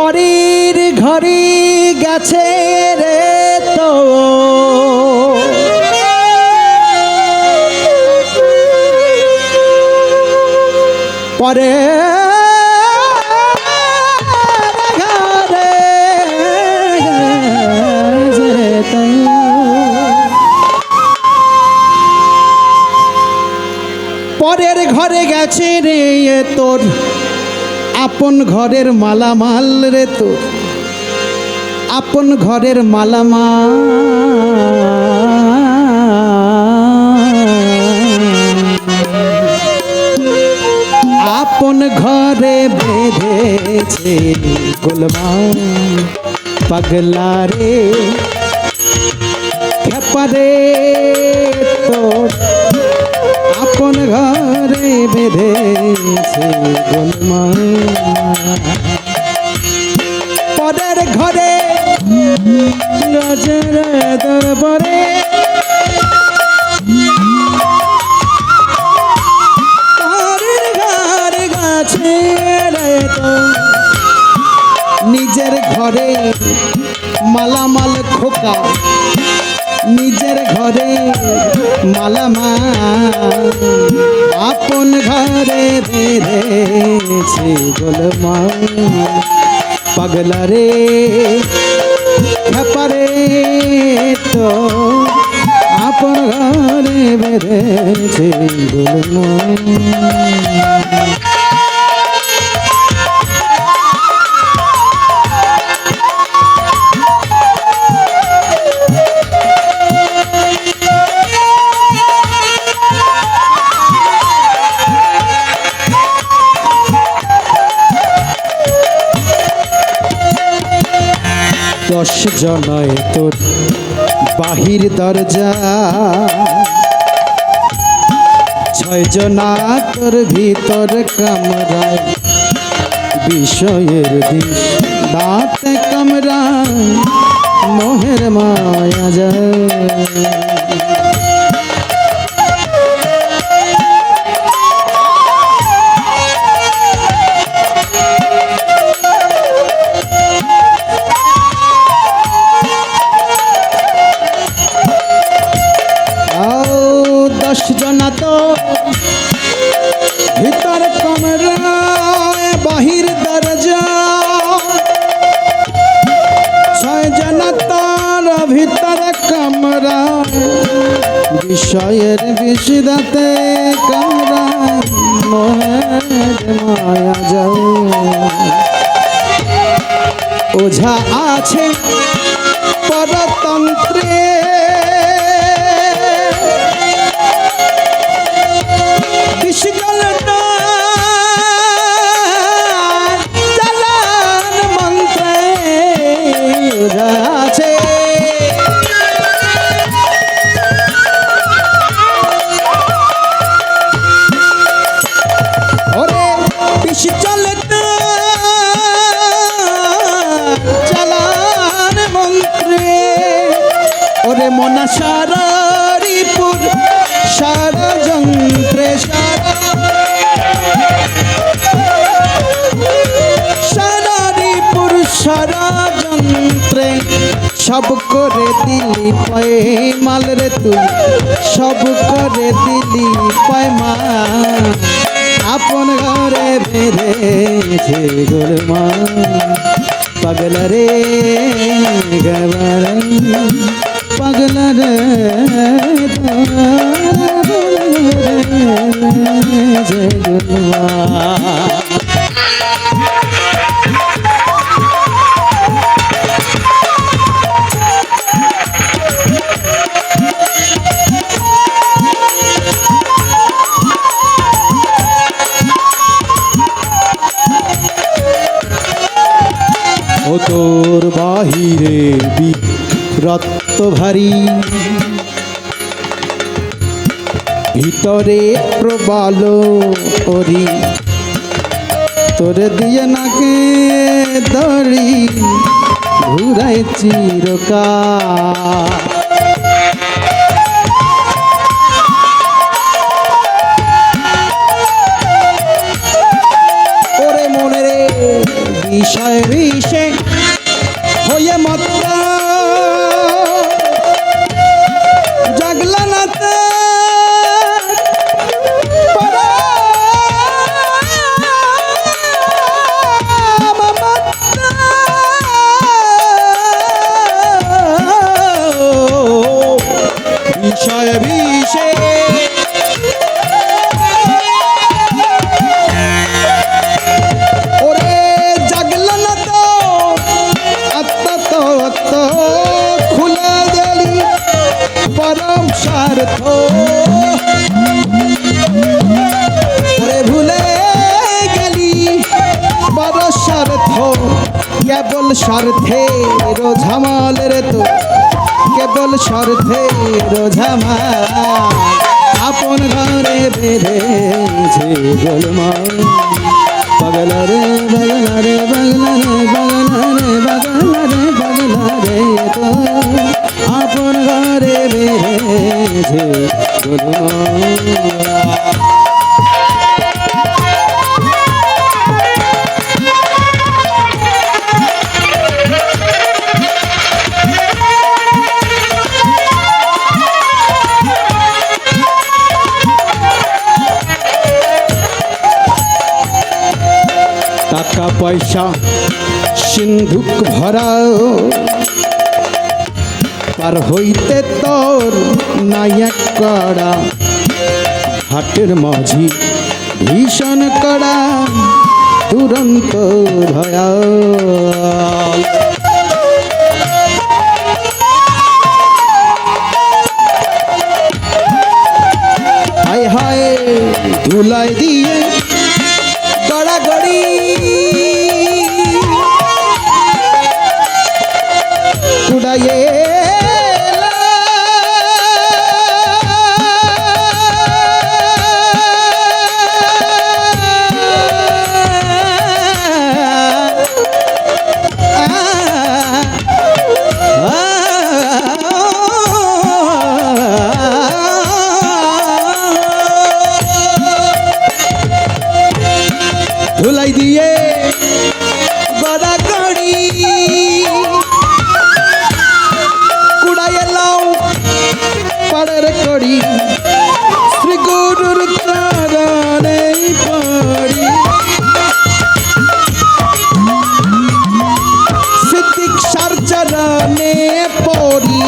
পরের ঘরে গেছে রে তো পরে। পরের ঘরে গেছে রে তোর আপন ঘরের মালামাল রে তো। আপন ঘরের মালামাল। আপন ঘরে বেঁধেছে গোলমাল। পাগলা রে খেপারে তোর ঘরে বেঁধেছে পরের ঘরে গজর দরবারে। নিজের ঘরে মালামাল খোকা। নিজের ঘরে মালামাল আপন ঘরে বেড়েছে গোলমাল। পাগলা রে খাপারে তো আপন ঘরে বেড়েছে গোলমাল। দশ জনয় তোর বাহির দরজা। ছয় জনা তোর ভিতর কামরায়, বিষয়ের দিশ দাঁতে কামরায়, মোহের মায়া যায়। বিষয়ের বিষদাতে মায়া ওঝা আছে পরতন্ত্রে ওরে মনা সারারিপুর সারা যন্ত্রে সারা সারা যন্ত্রে সব করে দিলি পায়ে মাল রে তুই, সব করে দিলি পায় মা আপন ঘরে বেড়েছে গোলমা পাগল রে গবার পাগল রে জগমা ভারী ভিতরে প্রবাল করি তোরে দিয়ে নাকে দড়ি ঘুরাই চিরকা মনে বিষয় বিষে হয়ে মত্তা স্বার্থে রোঝামাল রে তো। কেবল স্বার্থে রোঝামাল আপন ঘরে বেঁধেছে গোলমাল। পাগলা রে পাগলা রে পাগলা রে পাগলা রে পাগলা রে পাগলা রে তো। আপন ঘরে বেড়েছে টাকা সিন্ধুক ভরাও। পার হইতে তোর নায়ক কড়া হাটের মাঝি ভীষণ কড়া তুরন্ত ভয়া হায় হায়, ধুলাই দিয়ে চরণে পড়ি।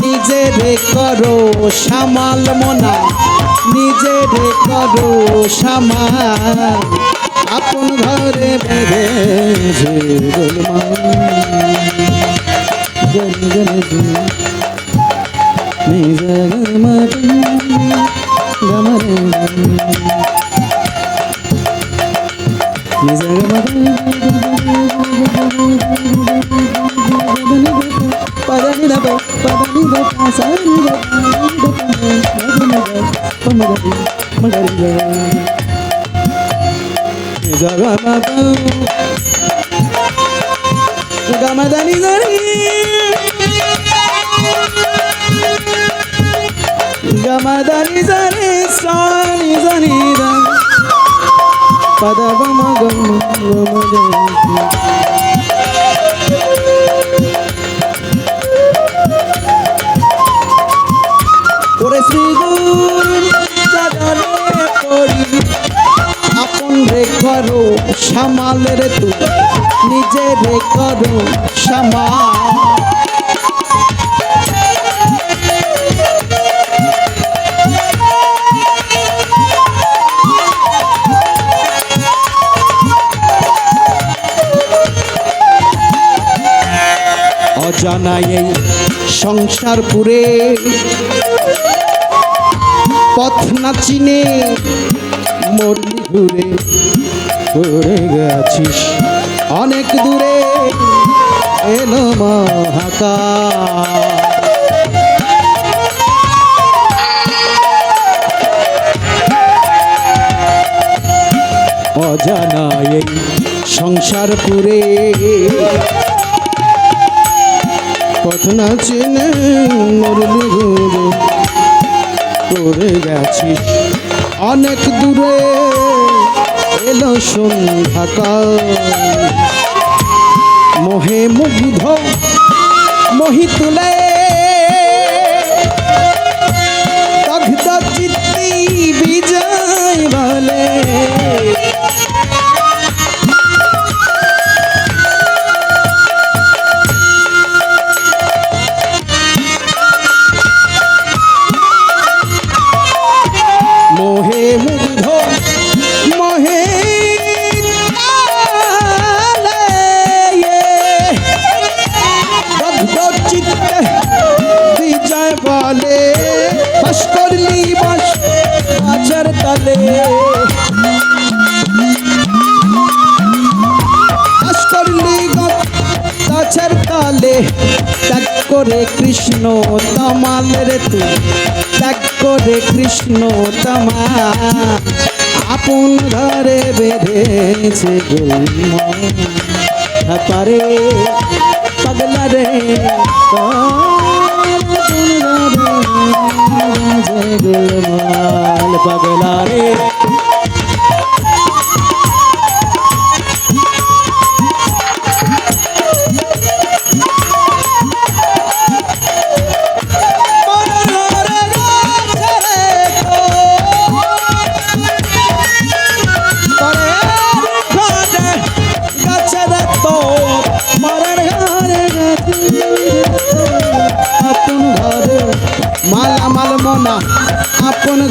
নিজেরে করো সামাল মনা। নিজেরে করো সামাল। আপন ঘরে বেঁধেছে গোলমাল গন పదని దబ పదని దబ సారి దబ మగరి మగరి మగరి జగమద గమదని జరి గమదని జరి సాని జని ద పద గమ గమ గమ শ্রীগুর চরণে পড়ি। আপন রে করো, সামাল রে তু নিজে রে করো, সামাল। অজানা এই সংসার পুরে পথ না চিনে মরলি ঘুরে ঘুরে গেছিস। অনেক দূরে এলো মহাকা অজানা এই সংসার পুরে পথ না চিনে মরলি ঘুরে করে গেছিস অনেক দূরে এলো সন্ধ্যাকাল মোহে মুগ্ধ মোহি তুলে বাস করলি বাস আচার তালে। বাস করলি গাছের তালে। ত্যাগ করে কৃষ্ণ তামাল রে তুই ত্যাগ করে কৃষ্ণ তামা আপন ঘরে বেঁধেছে পারে পাগলা রে গোলমাল পাগলা রে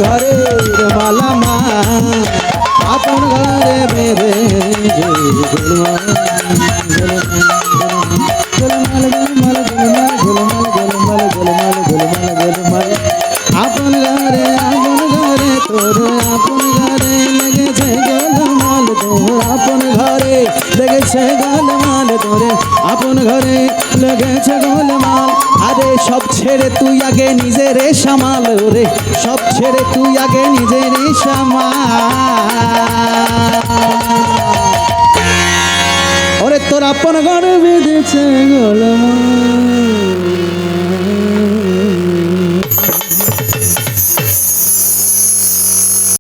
আপন ঘরে মালামা আপন ঘরে বেড়ে আপন ঘরে আপন ঘরে তোর আপন ঘরে লেগেছে গোলমাল তোর আপন ঘরে লেগেছে গোলমাল তোরে আপন ঘরে লেগেছে গোলমাল। আরে সব ছেড়ে তুই আগে নিজের সামাল রে। সব ছেড়ে তুই আগে নিজের সামাল। ওরে তোর আপন ঘরে বেঁধেছে গোলমাল।